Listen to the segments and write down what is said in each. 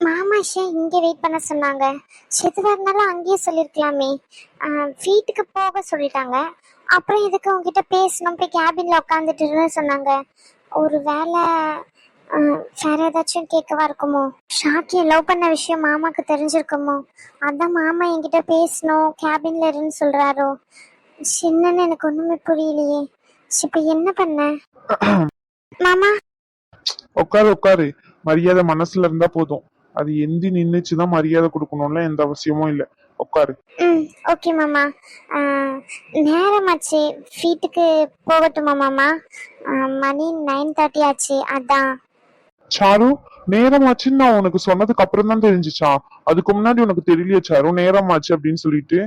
மாமா ஏன் இங்கே வெயிட் பண்ண சொன்னாங்க. எதுவாக இருந்தாலும் அங்கேயே சொல்லியிருக்கலாமே ஆஹ் வீட்டுக்கு போக சொல்லிட்டாங்க. அப்புறம் எதுக்கு உங்ககிட்ட பேசணும்? போய் கேபின்ல உட்காந்துட்டு சொன்னாங்க. ஒரு வேலை வேற ஏதாச்சும் கேட்கவா இருக்குமோ? ஷாக்கிய லவ் பண்ண விஷயம் மாமாக்கு தெரிஞ்சிருக்குமோ? அதான் மாமா என்கிட்ட பேசணும் கேபின்ல இருன்னு சொல்றாரோ? என்னன்னு எனக்கு ஒண்ணுமே புரியலையே. இப்ப என்ன பண்ண? மாமா? உட்காரு உட்காரு. மரியாதை மனசுல இருந்தா போதும். அது எந்தி நின்னுச்சுதான் மரியாதை கொடுக்கணும்ல எந்த அவசியமும் இல்ல. உட்காரு ம் ஓகே மாமா. நேரமாச்சு. வீட்டுக்கு போகட்டுமா மாமா? மணி நைன் தேர்ட்டி ஆச்சு. அதான். சாரு நேரமாச்சுன்னு நான் உனக்கு சொன்னதுக்கு அப்புறம் தான் தெரிஞ்சுச்சா? அதுக்கு முன்னாடி உனக்கு தெரியலையே சாரு. நேரமாச்சு அப்படின்னு சொல்லிட்டு.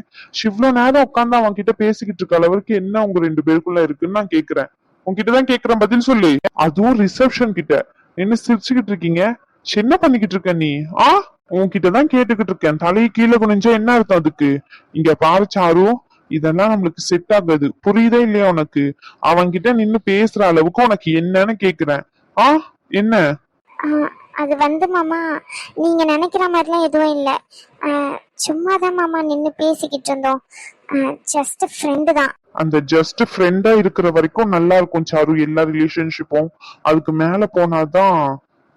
இவ்ளோ நேரம் உட்காந்து அவன் கிட்ட பேசிக்கிட்டு இருக்க அளவுக்கு என்ன உங்க ரெண்டு பேருக்குள்ள இருக்குன்னு நான் கேக்குறேன். உன்கிட்ட தான் கேக்குறேன் பதில் சொல்லு. அதுவும் ரிசப்ஷன் கிட்ட. என்ன சிரிச்சுக்கிட்டு இருக்கீங்க? என்ன பண்ணிக்கிட்டு இருக்க நீ? ஆ? உன்கிட்ட தான் கேட்டுக்கிட்டு இருக்கேன் தலையை கீழே குனிஞ்சா என்ன அர்த்தம் அதுக்கு? இங்க பாரு சாரு. இதெல்லாம் நம்மளுக்கு செட் ஆகாது. புரியுதா இல்லையா உனக்கு? அவன்கிட்ட நின்னு பேசுற அளவுக்கு உனக்கு என்னன்னு கேக்குறேன். ஆ? என்ன? அது வந்து மாமா நீங்க நினைக்கிற மாதிரிலாம் எதுவும் இல்லை. சும்மா தான் மாமா நின்று பேசிக்கிட்டு இருந்தோம். ஜஸ்ட் ஃப்ரெண்டு தான். அந்த ஜஸ்ட் ஃப்ரெண்டா இருக்கிற வரைக்கும் நல்லா இருக்கும் சாரு எல்லா ரிலேஷன்ஷிப்பும் அதுக்கு மேல போனாதான்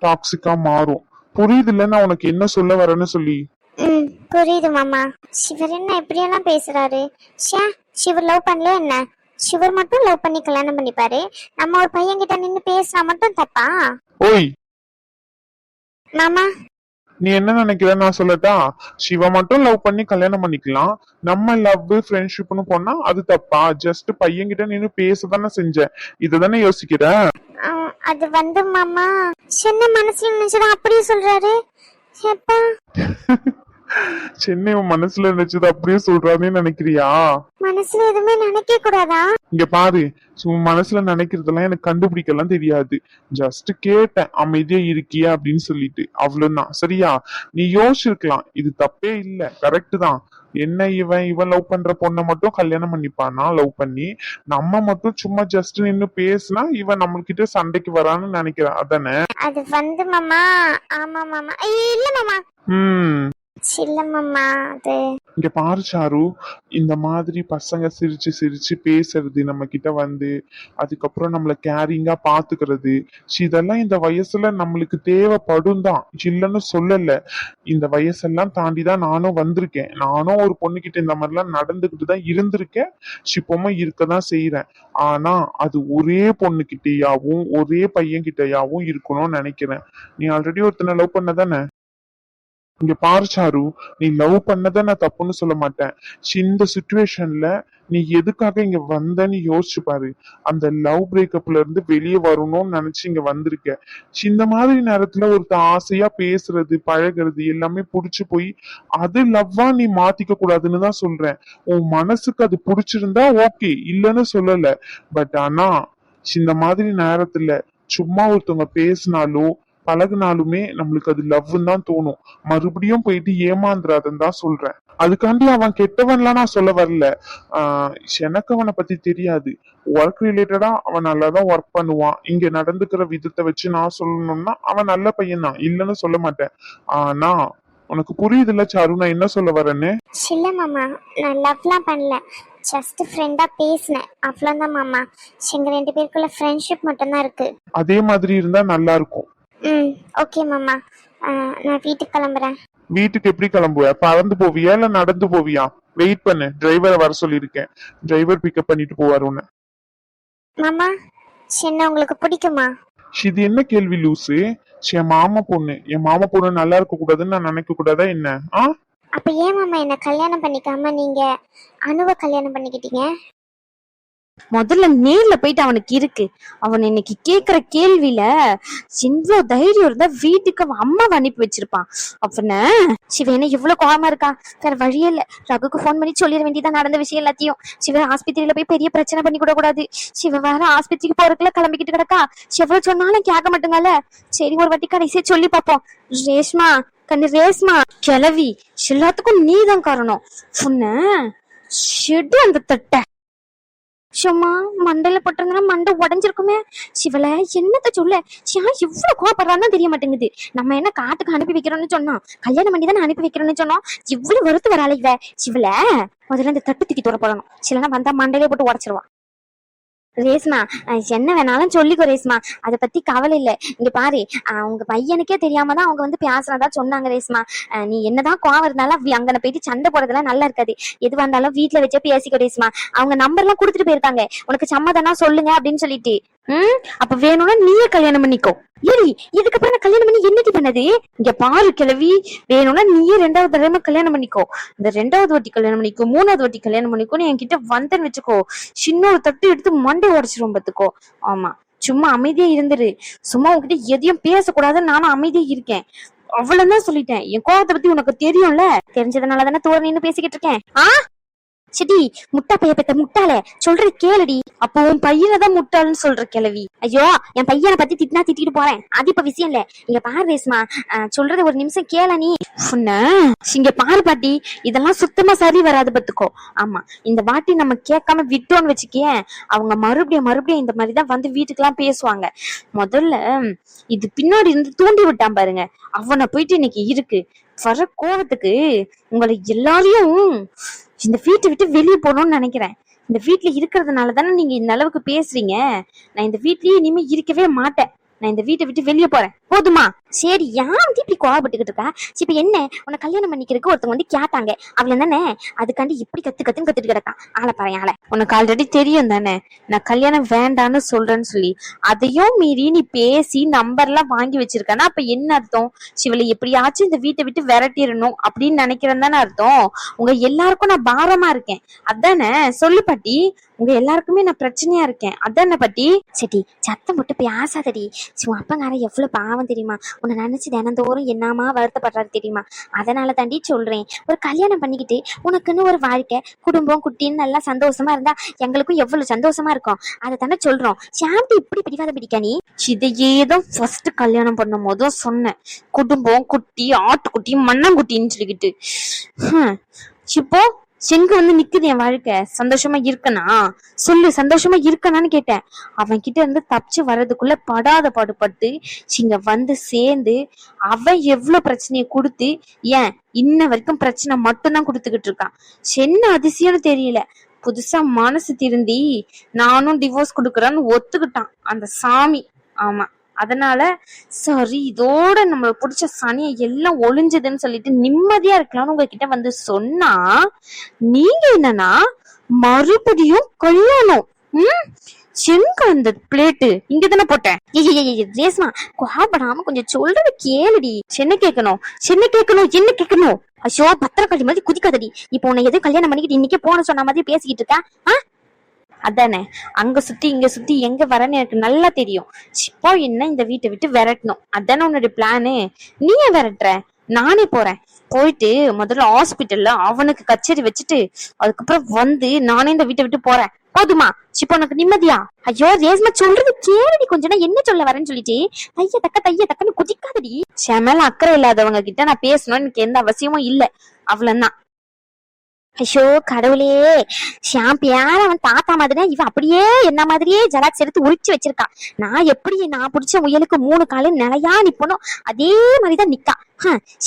டாக்ஸிக்கா மாறும். புரியுது நான் உனக்கு என்ன சொல்ல வரேன்னு சொல்லி? ம் புரியுது மாமா. சிவர் என்ன இப்படியெல்லாம் பேசுறாரு? ஷே சிவர் லவ் பண்ணல என்ன? சிவர் மட்டும் லவ் பண்ணி கல்யாணம் பண்ணிப்பாரு? நம்ம ஒரு பையன் கிட்ட நின்று பேசினா மட்டும் தப்பா? ஓய்! மாமா. நீ என்ன நினைக்கிற நான் சொல்லட்டா? சிவ மட்டும் லவ் பண்ணி கல்யாணம் பண்ணிக்கலாம். நம்ம லவ் ஃப்ரெண்ட்ஷிப்னு போனா அது தப்பா? ஜஸ்ட் பையன்கிட்ட நின்னு பேச தானே செஞ்சேன் இதுதானே யோசிக்கிற? அது வந்து மாமா சின்ன மனசுல நினைச்சதா அப்படியே சொல்றாரு. எப்பா சென்னை மனசுல நினைச்சது அப்படியே சொல்றானே நினைக்கிறியா? மனசுல எதுவுமே நினைக்க கூடாதா? இங்க பாரு உன் மனசுல நினைக்கிறதெல்லாம் எனக்கு கண்டுபிடிக்கலாம் தெரியாது. ஜஸ்ட் கேட்டேன் அமைதியா இருக்கியா அப்படின்னு சொல்லிட்டு. அவ்வளவுதான் சரியா? நீ யோசிச்சிருக்கலாம் இது தப்பே இல்ல கரெக்ட் தான். என்ன இவன் இவன் லவ் பண்ற பொண்ணை மட்டும் கல்யாணம் பண்ணிப்பானா? லவ் பண்ணி நம்ம மட்டும் சும்மா ஜஸ்ட் நின்னு பேசினா இவன் நம்மள்கிட்ட சண்டைக்கு வரான்னு நினைக்கிறான் அதானே? அது வந்து மாமா ஆமா மாமா. இல்ல மாமா. ம். இல்ல அது. இங்க பாரு சாரு இந்த மாதிரி பசங்க சிரிச்சு சிரிச்சு பேசுறது நம்ம கிட்ட வந்து அதுக்கப்புறம் நம்மள கேரிங்கா பாத்துக்கிறது இதெல்லாம் இந்த வயசுல நம்மளுக்கு தேவைப்படும் தான். இல்லைன்னு சொல்லல. இந்த வயசெல்லாம் தாண்டி தான் நானும் வந்திருக்கேன். நானும் ஒரு பொண்ணு கிட்ட இந்த மாதிரிலாம் நடந்துகிட்டு தான் இருந்திருக்கேன். இப்பவுமே இருக்க தான் செய்யறேன் ஆனா அது ஒரே பொண்ணு கிட்டயாவும் ஒரே பையன் கிட்டயாவும் இருக்கணும்னு நினைக்கிறேன். நீ ஆல்ரெடி ஒருத்தனை லவ் பண்ண தானே இங்க பாரு சாரு நீ லவ் பண்ணதை நான் தப்புன்னு சொல்ல மாட்டேன். இந்த சுச்சுவேஷன்ல நீ எதுக்காக இங்க வந்தன்னு யோசிச்சு பாரு. அந்த லவ் பிரேக்கப்ல இருந்து வெளியே வரணும்னு நினைச்சு இங்க வந்திருக்க. இந்த மாதிரி நேரத்துல ஒருத்த ஆசையா பேசுறது பழகுறது எல்லாமே புடிச்சு போய் அது லவ்வா நீ மாத்திக்க கூடாதுன்னு தான் சொல்றேன். உன் மனசுக்கு அது புடிச்சிருந்தா ஓகே இல்லைன்னு சொல்லல. பட் ஆனா இந்த மாதிரி நேரத்துல சும்மா ஒருத்தவங்க பேசினாலோ பழகுனாலுமே நம்மளுக்கு அது லவ்னு தான் தோணும். மறுபடியும் போயிட்டு ஏமாந்துராதுன்னு தான் சொல்றேன். அதுக்காண்டி அவன் கெட்டவன்லாம் நான் சொல்ல வரல. ஆஹ் எனக்கு அவனை பத்தி தெரியாது. ஒர்க் ரிலேட்டடா அவன் நல்லா தான் ஒர்க் பண்ணுவான். இங்க நடந்துக்கிற விதத்தை வச்சு நான் சொல்லணும்னா அவன் நல்ல பையன் தான். இல்லைன்னு சொல்ல மாட்டேன். ஆனா உனக்கு புரியுதுல்ல சாரு நான் என்ன சொல்ல வரேன்னு? இல்ல மாமா நான் லவ்லாம் பண்ணல. ஜஸ்ட் ஃப்ரெண்டா பேசினேன். அவ்வளோதான் மாமா. எங்க ரெண்டு பேருக்குள்ள ஃப்ரெண்ட்ஷிப் மட்டும்தான் இருக்கு. அதே மாதிரி இருந்தா நல்லா இருக்கும். ம் ஓகே மாமா. நான் வீட்டுக்கு கிளம்புறேன். வீட்டுக்கு எப்படி கிளம்புவ? பறந்து போவியா இல்ல நடந்து போவியா? வெயிட் பண்ணு. டிரைவரை வர சொல்லியிருக்கேன். டிரைவர் பிக்கப் பண்ணிட்டு போவார் உன்னை. மாமா என்ன உங்களுக்கு பிடிக்குமா? இது என்ன கேள்வி லூசு? என் மாமா பொண்ணு. என் மாமா பொண்ணு நல்லா இருக்க கூடாதுன்னு நான் நினைக்க கூடாதா என்ன? ஆ? அப்ப ஏன் மாமா என்ன கல்யாணம் பண்ணிக்காம நீங்க அணுவை கல்யாணம் பண்ணிக்கிட்டீங்க? முதல்ல நேர்ல போயிட்டு அவனுக்கு இருக்கு. அவன் இன்னைக்கு கேக்குற கேள்வியில இவ்வளவு தைரியம் இருந்தா வீட்டுக்கு அவன் அம்மாவை அனுப்பி வச்சிருப்பான். அவன சிவன இவ்வளவு கோவமா இருக்கா? வேற வழியே இல்ல. ரகுக்கு ஃபோன் பண்ணி சொல்லிட வேண்டியதான் நடந்த விஷயம் எல்லாத்தையும். சிவ ஆஸ்பத்திரியில போய் பெரிய பிரச்சனை பண்ணி கூட கூடாது. சிவ வேற ஆஸ்பத்திரிக்கு போறதுக்குள்ள கிளம்பிக்கிட்டு கிடக்கா. எவ்வளவு சொன்னாலும் கேட்க மாட்டேங்கல்ல. சரி ஒரு வாட்டி கடைசியா சொல்லி பார்ப்போம். ரேஷ்மா கண்ணு ரேஷ்மா கிளவி எல்லாத்துக்கும் நீதான் காரணம். சொன்ன ஷெட் அந்த தட்டை. சும்மா மண்டையில போட்டிருந்தா மண்டை உடஞ்சிருக்குமே. சிவல என்னத்த சொல்ல? சிவா இவ்வளவு கோவப்படுறான்னு தெரிய மாட்டேங்குது. நம்ம என்ன காட்டுக்கு அனுப்பி வைக்கிறோம்னு சொன்னோம் கல்யாணம் பண்ணி தானே அனுப்பி வைக்கிறோம்னு சொன்னோம் இவ்வளவு வருத்து வராள இவ. சிவல முதல்ல இந்த தட்டு தூக்கி தூர போடணும் சிலனா வந்தா மண்டையிலே போட்டு உடச்சிருவா. ரேஸ்மா என்ன வேணாலும் சொல்லிக்கோ ரேஸ்மா அதை பத்தி கவலை இல்லை. இங்க பாரு அவங்க உங்க பையனுக்கே தெரியாம தான் அவங்க வந்து பேசுனதா சொன்னாங்க ரேஸ்மா நீ என்னதான் கோவம் இருந்தாலும் அங்கன போயிட்டு சண்டை போடுறதெல்லாம் நல்லா இருக்காது. எதுவா இருந்தாலும் வீட்டுல வச்சே பேசிக்கோ ரேஸ்மா அவங்க நம்பர் எல்லாம் கொடுத்துட்டு போயிருக்காங்க. உனக்கு சம்மதம்னா சொல்லுங்க அப்படின்னு சொல்லிட்டு. ம்? அப்ப வேணும்னா நீயே கல்யாணம் பண்ணிக்கோ. ஏடி இதுக்கப்புறம் நான் கல்யாணம் பண்ணி என்னடி பண்ணது? இங்க பாரு கிழவி வேணும்னா நீயே ரெண்டாவது தடவை கல்யாணம் பண்ணிக்கோ. இந்த ரெண்டாவது வாட்டி கல்யாணம் பண்ணிக்கோ மூணாவது வாட்டி கல்யாணம் பண்ணிக்கோன்னு என்கிட்ட வந்தேன்னு வச்சுக்கோ. சின்ன ஒரு தட்டு எடுத்து மண்டை உடைச்சிரும் பாத்துக்கோ ஆமா சும்மா அமைதியா இருந்துரு. சும்மா உன்கிட்ட எதையும் பேசக்கூடாதுன்னு நானும் அமைதியா இருக்கேன். அவ்வளவுதான் சொல்லிட்டேன். என் கோவத்தை பத்தி உனக்கு தெரியும்ல? தெரிஞ்சதுனால தானே நின்னு பேசிக்கிட்டு இருக்கேன். ஆ? செடி முட்டா பைய பெத்த முட்டாளே சொல்ற கேளுடி. அப்போ உன் பையனை தான் முட்டாள்னு சொல்ற கிழவி. ஐயோ என் பையனை பத்தி திட்டினா திட்டிட்டு போறேன். அது இப்ப விஷயம் இல்ல. இங்க பாரு ரேஸ்மா சொல்றத ஒரு நிமிஷம் கேள நீ. உன்ன, இங்க பாரு பாட்டி இதெல்லாம் சுத்தமா சரி வராது பத்துக்கோ. ஆமா இந்த வாட்டி நம்ம கேட்காம விட்டோம்னு வச்சுக்கேன் அவங்க மறுபடியும் மறுபடியும் இந்த மாதிரி தான் வந்து வீட்டுக்கெல்லாம் பேசுவாங்க. முதல்ல இது பின்னாடி இருந்து தூண்டி விட்டான் பாருங்க. அவனை போயிட்டு இன்னைக்கு இருக்கு. வர கோவத்துக்கு உங்களை எல்லாரையும் இந்த வீட்டை விட்டு வெளியே போகணும்னு நினைக்கிறேன். இந்த வீட்டுல இருக்கிறதுனால தானே நீங்க இந்த அளவுக்கு பேசுறீங்க. நான் இந்த வீட்லயே இனிமே இருக்கவே மாட்டேன். நான் இந்த வீட்டை விட்டு வெளியே போறேன். போதுமா? சரி யார் வந்து இப்படி கோவப்பட்டுக்கிட்டு இருக்கா? சரி, இப்ப என்ன? உன்னை கல்யாணம் பண்ணிக்கிறதுக்கு ஒருத்தவங்க வந்து கேட்டாங்க. அவள தானே? அதுக்காண்டி இப்படி கத்து கத்துன்னு கத்துட்டு கிடக்கான். ஆளை பாரு ஆளை. உனக்கு ஆல்ரெடி தெரியும் தானே? நான் கல்யாணம் வேண்டான்னு சொல்றேன்னு சொல்லி அதையும் மீறி நீ பேசி நம்பர்லாம் வாங்கி வச்சிருக்கனா அப்ப என்ன அர்த்தம்? சிவலை எப்படியாச்சும் இந்த வீட்டை விட்டு விரட்டிடணும் அப்படின்னு நினைக்கிறேன் தானே அர்த்தம்? உங்க எல்லாருக்கும் நான் பாரமா இருக்கேன். அதானே? சொல்லு பாட்டி. உங்க எல்லாருக்குமே நான் பிரச்சனையா இருக்கேன். அதானே பாட்டி? சரி சத்தம் போட்டு பேசாதடி. உன் அப்பங்கார எவ்வளவு பாவம் தெரியுமா? உன்னை நினச்சி தினந்தோறும் என்னமா வருத்தப்படுறாரு தெரியுமா? அதனால தாண்டி சொல்றேன். ஒரு கல்யாணம் பண்ணிக்கிட்டு உனக்குன்னு ஒரு வாழ்க்கை குடும்பம் குட்டின்னு நல்லா சந்தோஷமா இருந்தா எங்களுக்கும் எவ்வளவு சந்தோஷமா இருக்கும்? அதை தானே சொல்றோம். சாந்தி இப்படி பிடிக்காத பிடிக்க நீ? இதையே தான் ஃபர்ஸ்ட் கல்யாணம் பண்ணும் போதும் சொன்னேன். குடும்பம் குட்டி ஆட்டுக்குட்டி மண்ணங்குட்டின்னு சொல்லிக்கிட்டு. ஹம். இப்போ செங்கு வந்து நிக்குது என் வாழ்க்கை? சந்தோஷமா இருக்கனா? சொல்லு சந்தோஷமா இருக்கனான்னு கேட்டேன். அவன் கிட்ட இருந்து தப்பிச்சு வர்றதுக்குள்ள படாத பாடுபட்டு இங்க வந்து சேர்ந்து அவன் எவ்வளவு பிரச்சனையை கொடுத்து ஏன் இன்ன வரைக்கும் பிரச்சனை மட்டும்தான் கொடுத்துக்கிட்டு இருக்கான். என்ன அதிசயம்னு தெரியல. புதுசா மனசு திருந்தி நானும் டிவோர்ஸ் கொடுக்குறேன்னு ஒத்துக்கிட்டான். அந்த சாமி. ஆமா. அதனால சரி இதோட நம்மளுக்கு பிடிச்ச சனியை எல்லாம் ஒளிஞ்சதுன்னு சொல்லிட்டு நிம்மதியா இருக்கலாம்னு உங்ககிட்ட வந்து சொன்னா நீங்க என்னன்னா மறுபடியும் கல்யாணம் ம்? செங்க அந்த பிளேட்டு இங்க தானே போட்டேன். ரேஸ்மா கோபடாம கொஞ்சம் சொல்றது கேளுடி. என்ன கேட்கணும்? என்ன கேட்கணும்? என்ன கேட்கணும்? ஐயோ பத்திரக்காளி மாதிரி குதிக்காதடி. இப்போ உன்னை எதுவும் கல்யாணம் பண்ணிக்கிட்டு இன்னைக்கே போன சொன்ன மாதிரி பேசிக்கிட்டு இருக்கா? அதானே? அங்க சுத்தி இங்க சுத்தி எங்க வரேன்னு எனக்கு நல்லா தெரியும். இப்போ என்ன இந்த வீட்டை விட்டு விரட்டணும்? அதானே உன்னோட பிளானு நீ ஏன் விரட்டுற? நானே போறேன். போயிட்டு முதல்ல ஹாஸ்பிட்டல்ல அவனுக்கு கச்சேரி வச்சுட்டு அதுக்கப்புறம் வந்து நானே இந்த வீட்டை விட்டு போறேன். போதுமா? இப்போ உனக்கு நிம்மதியா? ஐயோ ரேஸ்மா சொல்றது கேளுடி கொஞ்ச நேரம் என்ன சொல்ல வரேன்னு சொல்லிட்டு. தைய தக்க தைய தக்கன்னு குதிக்காதடி. செமல அக்கறை இல்லாதவங்க கிட்ட நான் பேசணும்னு எனக்கு எந்த அவசியமும் இல்ல. அவ்வளவுதான். ஐயோ கடவுளே. ஷாம் யார அவன் தாத்தா மாதிரி இவன் அப்படியே என்ன மாதிரியே ஜெராக்ஸ் எடுத்து உரிச்சு வச்சிருக்கான் நான் எப்படி நான் பிடிச்ச முயலுக்கு மூணு காலு நிலையா நிப்பனோ அதே மாதிரிதான் நிக்கா.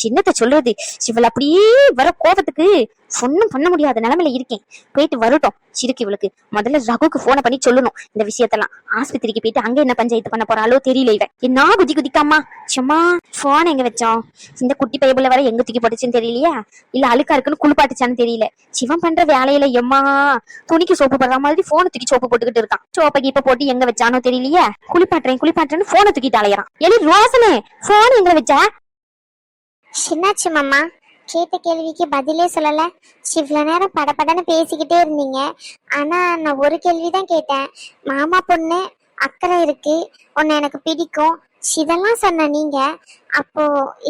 சின்னத்தை சொல்றது. இவள் அப்படியே வர கோபத்துக்கு ஒன்னும் பண்ண முடியாத நிலைமையில இருக்கேன். போயிட்டு வரட்டும் சிரிக்கு இவளுக்கு. முதல்ல ரகுக்கு போனை பண்ணி சொல்லணும் இந்த விஷயத்தெல்லாம். ஆஸ்பத்திரிக்கு போயிட்டு அங்க என்ன பஞ்சாயத்து பண்ண போறாளோ தெரியல இவன். என்ன குதி குதிக்காமா? சும்மா போன் எங்க வச்சோம் இந்த குட்டி பைபிள் வர எங்க தூக்கி போட்டுச்சுன்னு தெரியலையா? இல்ல அழுக்கா இருக்குன்னு குளிப்பாட்டுச்சான்னு தெரியல. சிவன் பண்ற வேலையில எம்மா? துணிக்கு சோப்பு போடுற மாதிரி போனை தூக்கி சோப்பு போட்டுக்கிட்டு இருக்கான். சோப்பை கீப்ப போட்டு எங்க வச்சானோ தெரியலையே? குளிப்பாட்டுறேன் குளிப்பாட்டுறேன்னு போனை தூக்கிட்டு அலையறான். எலி ரோசனே போன் எங்க வச்சா என்னாச்சு மாமா? கேட்ட கேள்விக்கு பதிலே சொல்லல. இவ்வளவு நேரம் படபடன்னு பேசிக்கிட்டே இருந்தீங்க. ஆனா நான் ஒரு கேள்வி தான் கேட்டேன். மாமா பொண்ணு அக்கறை இருக்கு. உன்னை எனக்கு பிடிக்கும். இதெல்லாம் சொன்ன நீங்க. அப்போ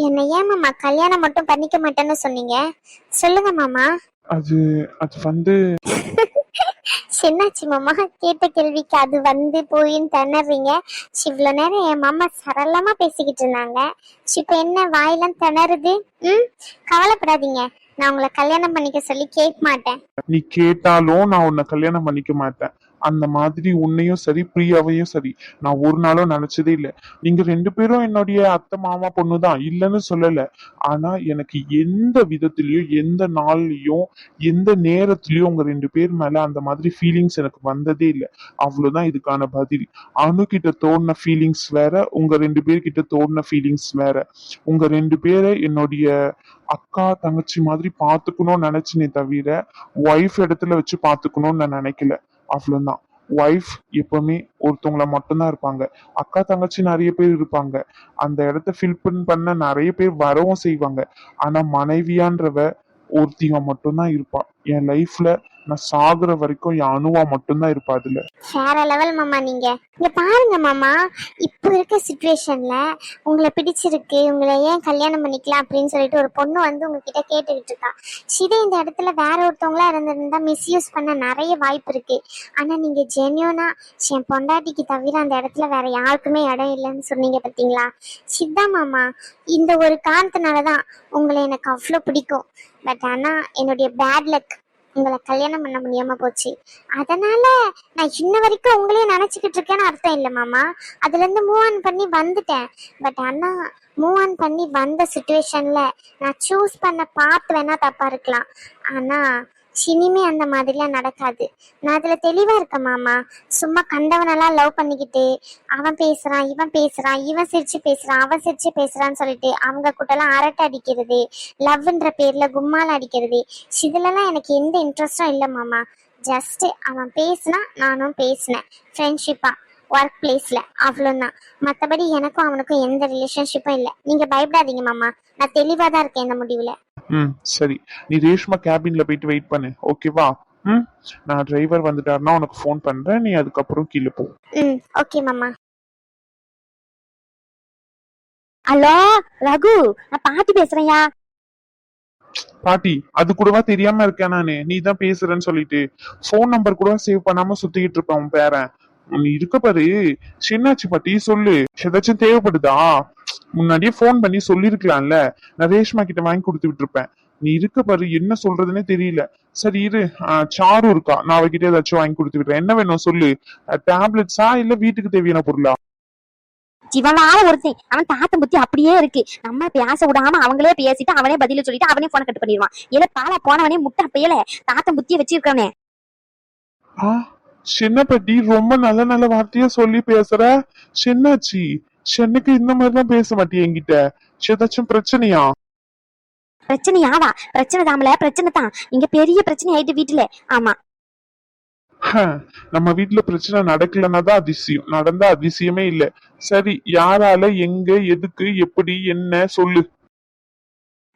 என்னை ஏன் மாமா கல்யாணம் மட்டும் பண்ணிக்க மாட்டேன்னு சொன்னீங்க? சொல்லுங்க மாமா. அது அது வந்து சின்னாச்சு மாமா? கேட்ட கேள்விக்கு அது வந்து போயின்னு திணறீங்க. இவ்வளவு நேரம் என் மாமா சரளமா பேசிக்கிட்டு இருந்தாங்க. இப்ப என்ன வாயெல்லாம் திணறுது? ம்? கவலைப்படாதீங்க. நான் உங்களை கல்யாணம் பண்ணிக்க சொல்லி கேட்க மாட்டேன். நீ கேட்டாலும் நான் உன்னை கல்யாணம் பண்ணிக்க மாட்டேன். அந்த மாதிரி உன்னையும் சரி பிரியாவையும் சரி நான் ஒரு நாளும் நினைச்சதே இல்லை. நீங்க ரெண்டு பேரும் என்னுடைய அத்தை மாமா பொண்ணு தான் இல்லைன்னு சொல்லல. ஆனா எனக்கு எந்த விதத்திலயும் எந்த நாள்லயும் எந்த நேரத்திலயும் உங்க ரெண்டு பேர் மேல அந்த மாதிரி ஃபீலிங்ஸ் எனக்கு வந்ததே இல்லை. அவ்வளவுதான் இதுக்கான பதில். அணு கிட்ட தோணுன ஃபீலிங்ஸ் வேற உங்க ரெண்டு பேர்கிட்ட தோணுன ஃபீலிங்ஸ் வேற. உங்க ரெண்டு பேரை என்னுடைய அக்கா தங்கச்சி மாதிரி பாத்துக்கணும்னு நினைச்சனே தவிர ஒய்ஃப் இடத்துல வச்சு பாத்துக்கணும்னு நான் நினைக்கல. அவ்வளவுதான். ஒய்ஃப் எப்பவுமே ஒருத்தவங்கள மட்டும்தான் இருப்பாங்க. அக்கா தங்கச்சி நிறைய பேர் இருப்பாங்க. அந்த இடத்த ஃபில் பண்ண நிறைய பேர் வரவும் செய்வாங்க. ஆனா மனைவியான்றவ ஒருத்திங்க மட்டும்தான் இருப்பா. என் லைஃப்ல நான் சாகுற வரைக்கும் என் அணுவா மட்டும்தான் இருப்பா அதுல. வேற லெவல் மாமா நீங்க. இங்க பாருங்க மாமா இப்போ இருக்க சுச்சுவேஷன்ல உங்களை பிடிச்சிருக்கு உங்களை ஏன் கல்யாணம் பண்ணிக்கலாம் அப்படின்னு சொல்லிட்டு ஒரு பொண்ணு வந்து உங்ககிட்ட கேட்டுக்கிட்டு இருக்கா. சிதை இந்த இடத்துல வேற ஒருத்தவங்களா இருந்திருந்தா மிஸ்யூஸ் பண்ண நிறைய வாய்ப்பு இருக்கு. ஆனா நீங்க ஜென்யூனா என் பொண்டாட்டிக்கு தவிர அந்த இடத்துல வேற யாருக்குமே இடம் இல்லைன்னு சொன்னீங்க பாத்தீங்களா சித்தா மாமா இந்த ஒரு காரணத்தினாலதான் உங்களை எனக்கு அவ்வளோ பிடிக்கும். பட் ஆனா என்னுடைய பேட் லக் உங்களை கல்யாணம் பண்ண முடியாம போச்சு. அதனால நான் இன்ன வரைக்கும் உங்களையும் நினைச்சுக்கிட்டு இருக்கேன்னு அர்த்தம் இல்லை மாமா. அதுல இருந்து மூவ் ஆன் பண்ணி வந்துட்டேன். பட் ஆனா மூவ் ஆன் பண்ணி வந்த சுச்சுவேஷன்ல நான் சூஸ் பண்ண பார்த்து வேணா தப்பா இருக்கலாம். ஆனா இனிமே அந்த மாதிரிலாம் நடக்காது. நான் அதுல தெளிவா இருக்கேன் மாமா. சும்மா கண்டவனெல்லாம் லவ் பண்ணிக்கிட்டு அவன் பேசுறான் இவன் பேசுறான் இவன் சிரிச்சு பேசுறான் அவன் சிரிச்சு பேசுறான்னு சொல்லிட்டு அவங்க கூட்டலாம் அரட்டை அடிக்கிறது லவ்ன்ற பேர்ல கும்மால அடிக்கிறது. இதுலலாம் எனக்கு எந்த இன்ட்ரெஸ்டும் இல்லை மாமா. ஜஸ்ட் அவன் பேசுனா நானும் பேசினேன். ஃப்ரெண்ட்ஷிப்பா ஒர்க் பிளேஸ்ல அவ்வளோதான் மற்றபடி எனக்கும் அவனுக்கும் எந்த ரிலேஷன்ஷிப்பும் இல்லை. நீங்க பயப்படாதீங்க மாமா. நான் தெளிவா தான் இருக்கேன் இந்த முடிவுல. ம் சரி. நீ ரேஷ்மா கேபின்ல போயிட்டு வெயிட் பண்ணு. ஓகேவா ம்? நான் டிரைவர் வந்துட்டாருன்னா உனக்கு ஃபோன் பண்றேன். நீ அதுக்கப்புறம் கீழே போ. ம் ஓகே மாமா. ஹலோ ரகு. நான் பாட்டி பேசுறேன்யா. பாட்டி அது கூடவா தெரியாம இருக்கேன் நானு. நீ தான் பேசுறேன்னு சொல்லிட்டு. ஃபோன் நம்பர் கூட சேவ் பண்ணாம சுத்திக்கிட்டு இருப்பேன் உன் பேரன். நீ இருக்க பாரு. சின்னாச்சி பாட்டி சொல்லு. ஏதாச்சும் தேவைப்படுதா? முன்னாடியே ஃபோன் பண்ணி சொல்லிருக்கலாம்ல. நான் ரேஷ்மா கிட்ட வாங்கி கொடுத்து விட்டுருப்பேன். நீ இருக்க பாரு என்ன சொல்றதுன்னே தெரியல. சரி இரு. சாரு இருக்கா? நான் அவகிட்ட ஏதாச்சும் வாங்கி கொடுத்து விடுறேன் என்ன வேணும் சொல்லு. டேப்லெட்ஸா இல்ல வீட்டுக்கு தேவையான பொருளா? சிவனால ஒருத்தன் அவன் தாத்தன் புத்தி அப்படியே இருக்கு. நம்ம பேச விடாம அவங்களே பேசிட்டு அவனே பதில சொல்லிட்டு அவனே போன கட் பண்ணிடுவான். ஏல பாலா போனவனே முட்டை அப்பையில தாத்தன் புத்திய வச்சிருக்கவனே. ஆ சின்னப்பட்டி ரொம்ப நல்ல நல்ல வார்த்தையா சொல்லி பேசுற? சின்னாச்சி சென்னைக்கு இந்த மாதிரிலாம் பேச மாட்டியா என்கிட்ட. ஏதாச்சும் பிரச்சனையா? பிரச்சனையாவா? பிரச்சனை தாமல பிரச்சனை தான். இங்க பெரிய பிரச்சனை ஆயிட்டு வீட்டுல. ஆமா. ஹ, நம்ம வீட்ல பிரச்சனை நடக்கலன்னா தான் அதிசயம். நடந்தா அதிசயமே இல்ல. சரி யாரால எங்க எதுக்கு எப்படி என்ன சொல்லு.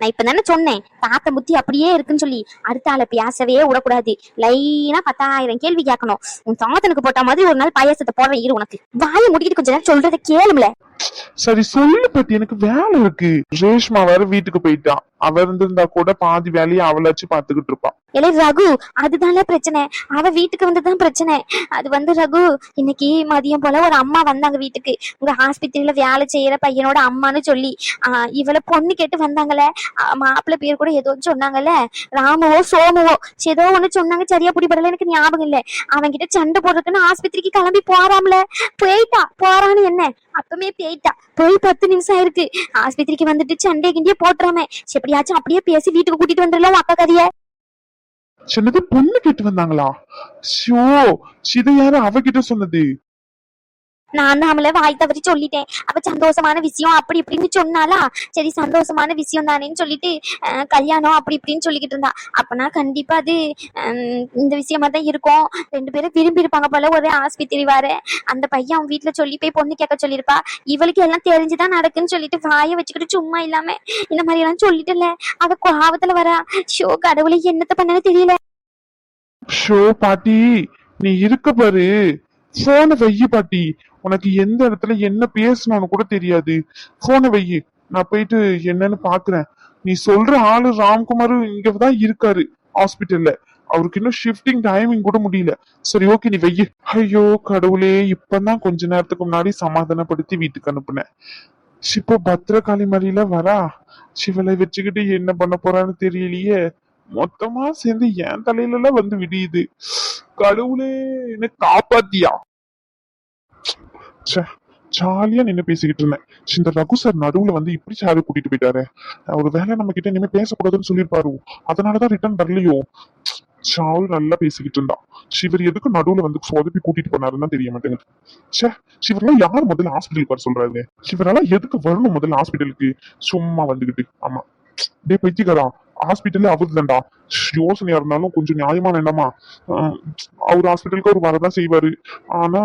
நான் இப்ப தானே சொன்னேன் தாத்த புத்தி அப்படியே இருக்குன்னு சொல்லி. அடுத்த ஆளை பேசவே விடக்கூடாது. லைனா பத்தாயிரம் கேள்வி கேட்கணும். உன் தாத்தனுக்கு போட்ட மாதிரி ஒரு நாள் பாயாசத்தை போடுற இரு உனக்கு. வாயை முடிக்கிட்டு கொஞ்ச நேரம் சொல்றதை கேளுமில்ல சரி சொல்லு பத்தி எனக்கு வேலை இருக்கு. ரேஷ்மா வேற வீட்டுக்கு போயிட்டான் அவ இருந்திருந்தா கூட பாதி வேலையை அவளாச்சு பாத்துக்கிட்டு இருப்பான் இல்லை ரகு அதுதான்ல பிரச்சனை. அவ வீட்டுக்கு வந்துதான் பிரச்சனை. அது வந்து ரகு இன்னைக்கு மதியம் போல ஒரு அம்மா வந்தாங்க வீட்டுக்கு. உங்க ஆஸ்பத்திரியில வேலை செய்யற பையனோட அம்மான்னு சொல்லி. ஆஹ் இவள பொண்ணு கேட்டு வந்தாங்கல்ல. ஆஹ் மாப்பிள்ளை பேர் கூட ஏதோ சொன்னாங்கல்ல. ராமுவோ சோமுவோ. ஏதோ ஒண்ணு சொன்னாங்க. சரியா பிடிபடல எனக்கு ஞாபகம் இல்ல. அவன்கிட்ட சண்டை போடுறதுக்குன்னு ஆஸ்பத்திரிக்கு கிளம்பி போறாம்ல. போயிட்டா போறான்னு என்ன? அப்பமே போயிட்டா. போய் பத்து நிமிஷம் ஆயிருக்கு. ஆஸ்பத்திரிக்கு வந்துட்டு சண்டை கிண்டியே போட்டுறாம. எப்படியாச்சும் அப்படியே பேசி வீட்டுக்கு கூட்டிட்டு வந்துடலாம் அக்கா கதைய? சின்னது பொண்ணு கேட்டு வந்தாங்களா? ஷோ இதை யாரு அவகிட்ட சொன்னது? நான் அவளை வாய் தவறி சொல்லிட்டேன். அப்ப சந்தோஷமான விஷயம் அப்படி இப்படின்னு சொன்னாலா சரி சந்தோஷமான விஷயம் தானேன்னு சொல்லிட்டு கல்யாணம் அப்படி இப்படின்னு சொல்லிக்கிட்டு இருந்தா. அப்பனா கண்டிப்பா அது ஹம், இந்த விஷயமா தான் இருக்கும். ரெண்டு பேரும் விரும்பி இருப்பாங்க போல ஒரே ஆஸ்பத்திரி வார. அந்த பையன் அவன் வீட்டுல சொல்லி போய் பொண்ணு கேட்க சொல்லியிருப்பா. இவளுக்கு எல்லாம் தெரிஞ்சுதான் நடக்குன்னு சொல்லிட்டு வாயை வச்சுக்கிட்டு சும்மா இல்லாம இந்த மாதிரி எல்லாம் சொல்லிட்டுல அவ கோபத்துல வரா. ஷோ கடவுளை என்னத்த பண்ணனு தெரியல. ஷோ பாட்டி நீ இருக்க பாரு. போன வையி பாட்டி. உனக்கு எந்த இடத்துல என்ன பேசணும்னு கூட தெரியாது. போனை வையி நான் போயிட்டு என்னன்னு பாக்குறேன். நீ சொல்ற ஆளு ராம்குமார் இங்கதான் இருக்காரு ஹாஸ்பிட்டல்ல அவருக்கு இன்னும் ஷிஃப்டிங் டைமிங் கூட முடியல. சரி ஓகே நீ வெய்ய ஐயோ கடவுளே இப்பதான் கொஞ்ச நேரத்துக்கு முன்னாடி சமாதானப்படுத்தி வீட்டுக்கு அனுப்புனேன். இப்போ பத்திரகாளி மாதிரில வரா? சிவலை வச்சுக்கிட்டு என்ன பண்ண போறான்னு தெரியலையே. மொத்தமா சேர்ந்து என் தலையில எல்லாம் வந்து விடியுது. கடவுளே என்ன காப்பாத்தியா? ச்சே ஜாலியா நின்று பேசிக்கிட்டு இருந்தேன். இந்த ரகு சார் நடுவுல வந்து இப்படி சாரு கூட்டிட்டு போயிட்டாரு. ஒரு வேலை நம்ம கிட்ட இனிமே பேசக்கூடாதுன்னு சொல்லியிருப்பாரு. அதனாலதான் ரிட்டர்ன் வரலையோ? சாவு நல்லா பேசிக்கிட்டு இருந்தான். சிவர் எதுக்கு நடுவுல வந்து சொதப்பி கூட்டிட்டு போனாருன்னு தெரிய மாட்டேங்குது. ச்சே சிவர்லாம் யார் முதல்ல ஹாஸ்பிட்டலுக்கு வர சொல்றாரு? சிவரெல்லாம் எதுக்கு வரணும் முதல்ல ஹாஸ்பிட்டலுக்கு சும்மா வந்துகிட்டு. ஆமா. டே பைத்தியக்காரா ஹாஸ்பிட்டல்ல அவரு தான்டா யோசனையா இருந்தாலும் கொஞ்சம் நியாயமா வேண்டாமா அவர் ஹாஸ்பிட்டலுக்கு அவர் வரதான் செய்வாரு. ஆனா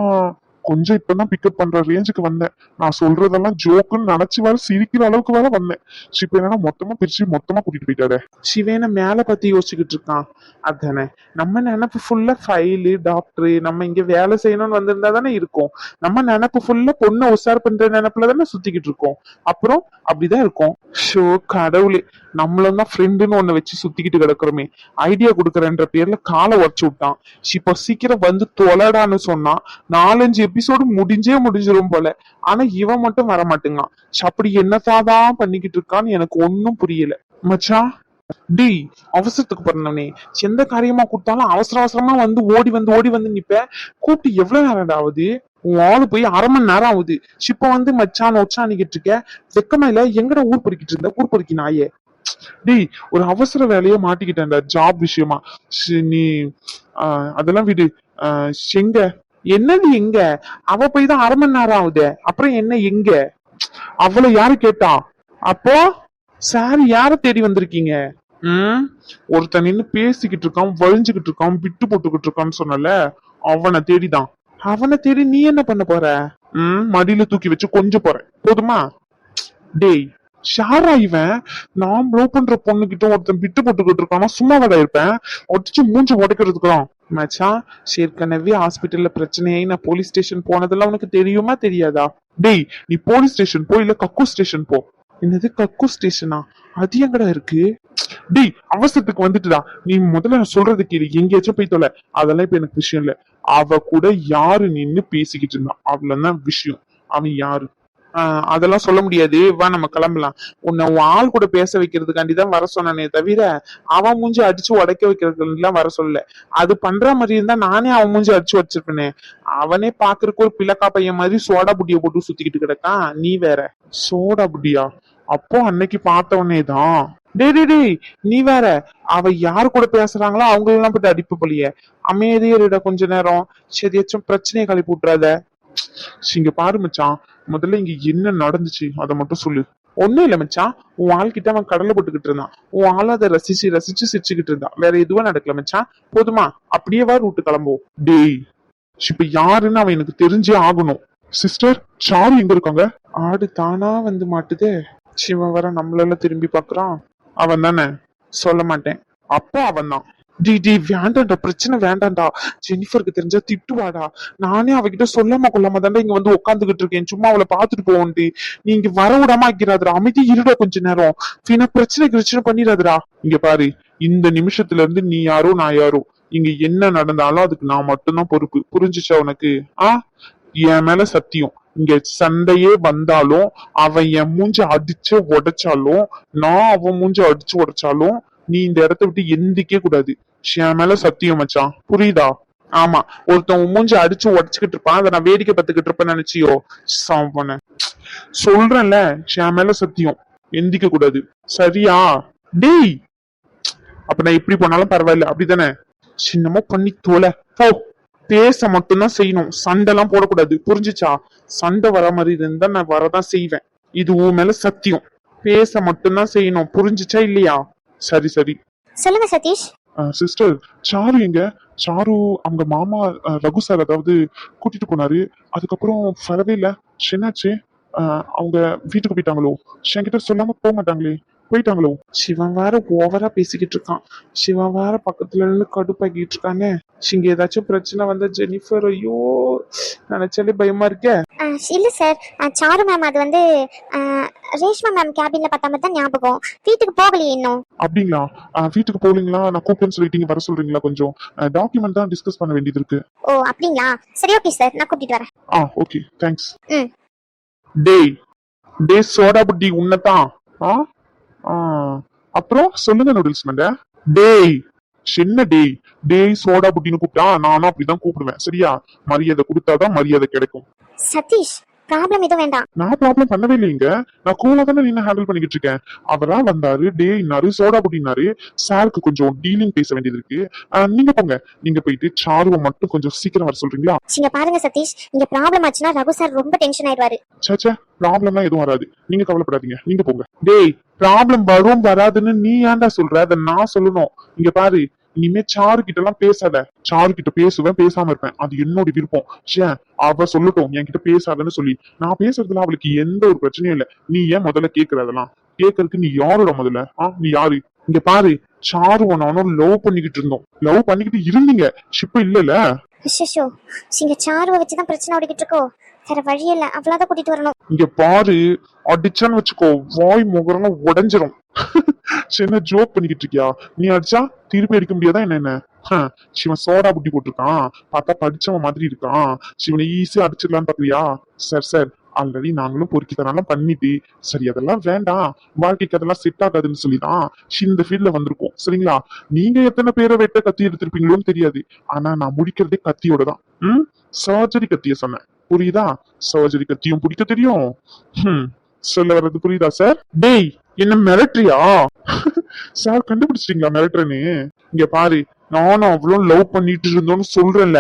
கொஞ்சம் இப்பதான் பிக்கப் பண்ற ரேஞ்சுக்கு வந்தேன். நான் சொல்றதெல்லாம் ஜோக்குன்னு நினைச்சு வர சிரிக்கிற அளவுக்கு வர வந்தேன். இப்ப என்னன்னா மொத்தமா பிரிச்சு மொத்தமா கூட்டிட்டு போயிட்டாரு சிவேன மேல பத்தி யோசிச்சுக்கிட்டு இருக்கான். அதானே. நம்ம நினைப்பு ஃபுல்லா ஃபைலு டாக்டர் நம்ம இங்க வேலை செய்யணும்னு வந்திருந்தா தானே இருக்கும். நம்ம நினைப்பு ஃபுல்லா பொண்ணை உஷார் பண்ற நினைப்புல தானே சுத்திக்கிட்டு இருக்கோம். அப்புறம் அப்படிதான் இருக்கும். ஷோ கடவுளே. நம்மளும் தான் ஃப்ரெண்டுன்னு ஒண்ணு வச்சு சுத்திக்கிட்டு கிடக்குறோமே. ஐடியா கொடுக்குறேன்ற பேர்ல காலை உடச்சு விட்டான். இப்போ சீக்கிரம் வந்து தொலைடான்னு சொன்னா நாலஞ்சு எபிசோடு முடிஞ்சே முடிஞ்சிடும் போல. ஆனா இவன் மட்டும் வர மாட்டேங்கான் அப்படி என்னதான் பண்ணிக்கிட்டு இருக்கான்னு எனக்கு ஒன்னும் புரியல. மச்சான் டி அவசரத்துக்கு பிறந்தவனே எந்த காரியமா கொடுத்தாலும் அவசர அவசரமா வந்து ஓடி வந்து ஓடி வந்து நிப்ப. கூப்பிட்டு எவ்வளவு நேரம் ஆகுது? உன் ஆளு போய் அரை மணி நேரம் ஆகுது. இப்ப வந்து மச்சான் ஒச்சானிக்கிட்டு இருக்க வெக்கமா இல்ல எங்கடா ஊர் பொறுக்கிட்டு இருந்த? ஊர் பொறுக்கி நாயே. டேய் ஒரு அவசர வேலையை மாட்டிக்கிட்டேன் ஜாப் விஷயமா. நீ அதெல்லாம் விடு. ஆஹ், என்னது எங்க அவ போய் தான் அரை மணி நேரம் ஆகுது. அப்புறம் என்ன எங்க அவளை யாரு கேட்டா? அப்போ சார் யார தேடி வந்திருக்கீங்க? உம் ஒருத்தன் நின்னு பேசிக்கிட்டு இருக்கான் வழிஞ்சுக்கிட்டு இருக்கான் விட்டு போட்டுக்கிட்டு இருக்கான்னு சொன்னல அவனை தேடிதான். அவனை தேடி நீ என்ன பண்ண போற? ம் மடியில தூக்கி வச்சு கொஞ்சம் போற. போதுமா? டேய் ஷாரா இவன் நான் லவ் பண்ற பொண்ணு கிட்ட ஒருத்தன் விட்டு போட்டுக்கிட்டு இருக்கானா சும்மா வேலை இருப்பேன். ஒட்டிச்சு மூஞ்சி உடைக்கிறதுக்கு தான் மச்சான் ஏற்கனவே ஹாஸ்பிட்டல்ல பிரச்சனையாயி நான் போலீஸ் ஸ்டேஷன் போனதெல்லாம் உனக்கு தெரியுமா தெரியாதா? டேய் நீ போலீஸ் ஸ்டேஷன் போ இல்ல கக்கு ஸ்டேஷன் போ. என்னது கக்கு ஸ்டேஷனா அது எங்கடா இருக்கு? டேய் அவசரத்துக்கு வந்துட்டுடா. நீ முதல்ல நான் சொல்றது கேளு. எங்கேயாச்சும் போய் தொலை. அதெல்லாம் இப்ப எனக்கு விஷயம் இல்ல. அவ கூட யாரு நின்னு பேசிக்கிட்டு இருந்தான் அவ்வளவுதான் விஷயம். அவன் யாரு? அதெல்லாம் சொல்ல முடியாது. வா நம்ம கிளம்பலாம். உன்னை உன் ஆள் கூட பேச வைக்கிறதுக்காண்டி தான் வர சொன்னானே தவிர அவன் மூஞ்சி அடிச்சு உடைக்க வைக்கிறதுலாம் வர சொல்லல. அது பண்ற மாதிரி இருந்தா நானே அவன் மூஞ்சி அடிச்சு வச்சிருப்பேனே அவனே பாக்குறதுக்கு ஒரு பிளக்கா பையன் மாதிரி சோடா புட்டிய போட்டு சுத்திக்கிட்டு கிடக்கான். நீ வேற. சோடா புட்டியா அப்போ அன்னைக்கு பார்த்தவனே தான். டே டே டேய் நீ வேற. அவ யார் கூட பேசுறாங்களோ அவங்களெல்லாம் போட்டு அடிப்பு போலிய. அமைதியா இருடா கொஞ்ச நேரம். சரியச்சும் பிரச்சனையை கழிப்பு விட்டுறாத இங்க பாரு மச்சான். முதல்ல இங்க என்ன நடந்துச்சு அதை மட்டும் சொல்லு. ஒண்ணும் இல்ல மச்சான். உன் ஆள் கிட்ட அவன் கடலை போட்டுக்கிட்டு இருந்தான். உன் ஆள் அதை ரசிச்சு ரசிச்சு சிரிச்சுக்கிட்டு இருந்தான். வேற எதுவும் நடக்கல மச்சான். போதுமா அப்படியே வா ரூட்டு கிளம்புவோம். டேய் இப்ப யாருன்னு அவன் எனக்கு தெரிஞ்சே ஆகணும். சிஸ்டர் சாரு எங்க இருக்காங்க? ஆடு தானா வந்து மாட்டுதே. சிவன் வர நம்மளெல்லாம் திரும்பி பாக்குறான் அவன் தானே? சொல்ல மாட்டேன். அப்போ அவன் தான். டி டி வேண்டாம்டா பிரச்சனை வேண்டாம்டா. ஜெனிஃபருக்கு தெரிஞ்சா திட்டுவாடா. நானே அவகிட்ட சொல்லாம கொள்ளாம தாண்டா இங்க வந்து உட்காந்துகிட்டு இருக்கேன். சும்மா அவளை பாத்துட்டு போவோண்டி நீ இங்க வர விடாம ஆக்கிறாதுடா அமைதி இருடா கொஞ்ச நேரம். பின்ன பிரச்சனை பிரச்சனை பண்ணிடாதுடா. இங்க பாரு இந்த நிமிஷத்துல இருந்து நீ யாரோ நான் யாரோ. இங்க என்ன நடந்தாலும் அதுக்கு நான் மட்டும்தான் பொறுப்பு. புரிஞ்சுச்சா உனக்கு? ஆ? என் மேல சத்தியம். இங்க சண்டையே வந்தாலும் அவன் என் மூஞ்ச அடிச்சு உடைச்சாலும் நான் அவன் மூஞ்ச அடிச்சு உடைச்சாலும் நீ இந்த இடத்த விட்டு எந்திக்க கூடாது. என் மேல சத்தியம் மச்சான். புரியுதா? ஆமா. ஒருத்தன் மூஞ்சி அடிச்சு உடச்சுக்கிட்டு இருப்பான். அதை நான் வேடிக்கை பார்த்துக்கிட்டு இருப்பேன் நினைச்சியோ? சாவன சொல்றேன்ல என் மேல சத்தியம். எந்திக்க கூடாது. சரியா? டேய்! அப்ப நான் எப்படி போனாலும் பரவாயில்ல. அப்படிதானே? சின்னமோ பண்ணி தோலை. போ பேச மட்டும்தான் செய்யணும். சண்டைலாம் போடக்கூடாது. புரிஞ்சுச்சா? சண்டை வர மாதிரி இருந்தா நான் வரதான் செய்வேன். இது உன் மேல சத்தியம். பேச மட்டும்தான் செய்யணும். புரிஞ்சுச்சா இல்லையா? சரி சரி. சொல்லுங்க சதீஷ். சிஸ்டர் சாரு எங்க? சாரு அவங்க மாமா ரகு சார் அதாவது கூட்டிட்டு போனாரு. அதுக்கப்புறம் வரவே இல்ல. என்னாச்சு? அவங்க வீட்டுக்கு போயிட்டாங்களோ? என்கிட்ட சொல்லாம போக மாட்டாங்களே. போயிட்டாங்களோ? சிவன் வேற ஓவரா பேசிக்கிட்டு இருக்கான். சிவன் வேற பக்கத்துல இருந்து கடுப்பாக்கிட்டு இருக்கானே. இங்க ஏதாச்சும் பிரச்சனை வந்த ஜெனிஃபர் ஐயோ நினைச்சாலே பயமா இருக்கே. இல்ல சார் சாரு மேம் அது வந்து ரேஷ்மா மேம் கேபின்ல பார்த்த மாதிரி தான் ஞாபகம். வீட்டுக்கு போகலையே இன்னும். அப்படிங்களா? அஹ், வீட்டுக்கு போலீங்களா நான் கூப்பிட்டேன்னு சொல்லிட்டு இங்க வர சொல்றீங்களா கொஞ்சம்? டாக்குமெண்ட் தான் டிஸ்கஸ் பண்ண வேண்டியது இருக்கு. ஓ அப்படிங்களா? சரி ஓகே சார் நான் கூட்டிட்டு வரேன். ஆ ஓகே தேங்க்ஸ் ம். டேய் டேய் சோடா புட்டி உன்னதான் ஆ ஆ. அப்புறம் சொல்லுங்க நூடுல்ஸ் மண்ட. டேய் சின்ன டேய். டேய் சோடா புட்டின்னு கூப்பிட்டா நானும் அப்படிதான் கூப்பிடுவேன். சரியா? மரியாதை கொடுத்தாதான் மரியாதை கிடைக்கும். சதீஷ் ப்ராப்ளம் எதுவும் வேண்டாம். நான் ப்ராப்ளம் பண்ணவே இல்லைங்க நான் கூலா தானே நின்று ஹேண்டில் பண்ணிக்கிட்டு இருக்கேன். அவரா வந்தாரு டேய்னாரு சோடா புட்டினாரு சாருக்கு கொஞ்சம் டீலிங் பேச வேண்டியது இருக்கு. நீங்க போங்க. நீங்க போயிட்டு சாருவை மட்டும் கொஞ்சம் சீக்கிரம் வர சொல்றீங்களா? இங்க பாருங்க சதீஷ். இங்க ப்ராப்ளம் ஆச்சுன்னா ரகு சார் ரொம்ப டென்ஷன் ஆயிடுவாரு. சேச்சே ப்ராப்ளம்லாம் எதுவும் வராது. நீங்க கவலைப்படாதீங்க. நீங்க போங்க. டேய் ப்ராப்ளம் வரும் வராதுன்னு நீ ஏன்டா சொல்ற? அதை நான் சொல்லணும். இங்க பாரு இனிமே சாரு கிட்ட எல்லாம் பேசாத. சாரு கிட்ட பேசுவேன் பேசாம இருப்பேன். அது என்னோட விருப்பம். ச்சே அவ சொல்லட்டும் என்கிட்ட பேசாதன்னு சொல்லி. நான் பேசுறதுல அவளுக்கு எந்த ஒரு பிரச்சனையும் இல்ல. நீ ஏன் முதல்ல கேக்குற அதெல்லாம் கேக்குறதுக்கு நீ யாரோட முதல்ல? ஆ நீ யாரு? இங்க பாரு சாரு நானும் லவ் பண்ணிக்கிட்டு இருந்தோம். லவ் பண்ணிக்கிட்டு இருந்தீங்க. ஷிப் இல்லல அஷோ இங்க சாருவை வச்சுதான் பிரச்சனை ஓடிக்கிட்டு இருக்கோ? வேற வழி இல்ல. அவ்வளவுதான் கூட்டிட்டு வரணும். இங்க பாரு அடிச்சான்னு வச்சுக்கோ வாய் முகரெல்லாம் உடைஞ்சிரும். சின்ன ஜோக் பண்ணிக்கிட்டு இருக்கியா? நீ அடிச்சா திருப்பி அடிக்க முடியாதா என்ன என்ன? சிவன் சோடா புட்டி போட்டிருக்கான். பார்த்தா படிச்சவன் மாதிரி இருக்கான். சிவனை ஈஸியா அடிச்சிடலான்னு பாக்குறியா சார் சார். ஆல்ரெடி நாங்களும் பொறுக்கித்தனாலும் பண்ணிட்டு. சரி அதெல்லாம் வேண்டாம். வாழ்க்கைக்கு அதெல்லாம் செட் ஆகாதுன்னு சொல்லிதான் இந்த ஃபீல்ட்ல வந்திருக்கோம். சரிங்களா? நீங்க எத்தனை பேரை வெட்ட கத்தி எடுத்திருப்பீங்களோன்னு தெரியாது. ஆனா நான் முடிக்கிறதே கத்தியோட தான் ம்? சர்ஜரி கத்திய சொன்னேன். புரியுதா? சர்ஜரி கத்தியும் பிடிக்க தெரியும். சொல்ல வர்றது புரியுதா சார் டேய் என்ன மிரட்டுறியா? சார் கண்டுபிடிச்சிட்டீங்களா மிரட்டுறேன்னு? இங்க பாரு நானும் அவ்வளவு லவ் பண்ணிட்டு இருந்தோம்னு சொல்றேன்ல.